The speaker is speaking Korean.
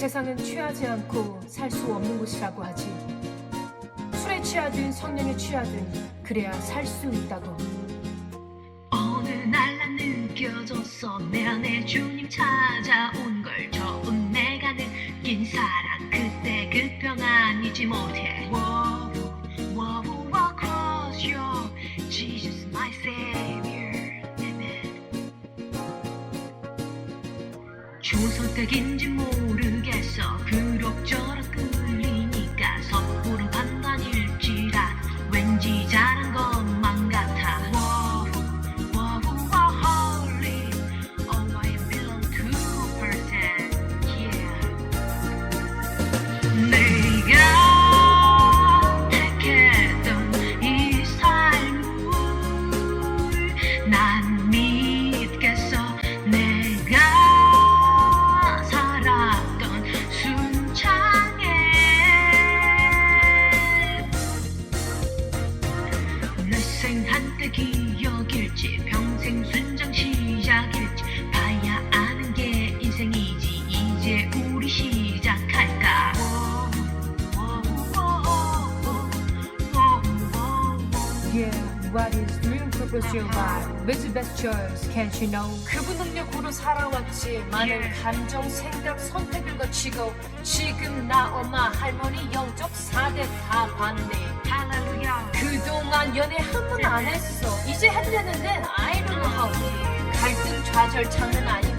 세상은 취하지 않고 살 수 없는 곳이라고 하지. 술에 취하든 성령에 취하든 그래야 살 수 있다고. 어느 날 난 느껴졌어 내 안에 주님 찾아온 걸 처음 내가 느낀 사랑 그때 그 평안 잊지 못해 Whoa, whoa, whoa, cross your Jesus my savior 좋은 선택인지 모르겠어. 그럭저럭 끌리니까 섣부로 생 한때 기억일지 평생 순장 시작일지 봐야 아는 게 인생이지. 이제 우리 시작할까? Yeah, what is life? What's the best choice? Can't you know? 그분 능력으로 살아왔지. 많은. 감정, 생각, 선택을 거치고 지금 나 엄마 할머니 영적 4대 다 봤네. 할렐루야 그동안 연애 한 번 안 했어. 이제 해도 되는데 I don't know how. 갈등 좌절 장난 아니야.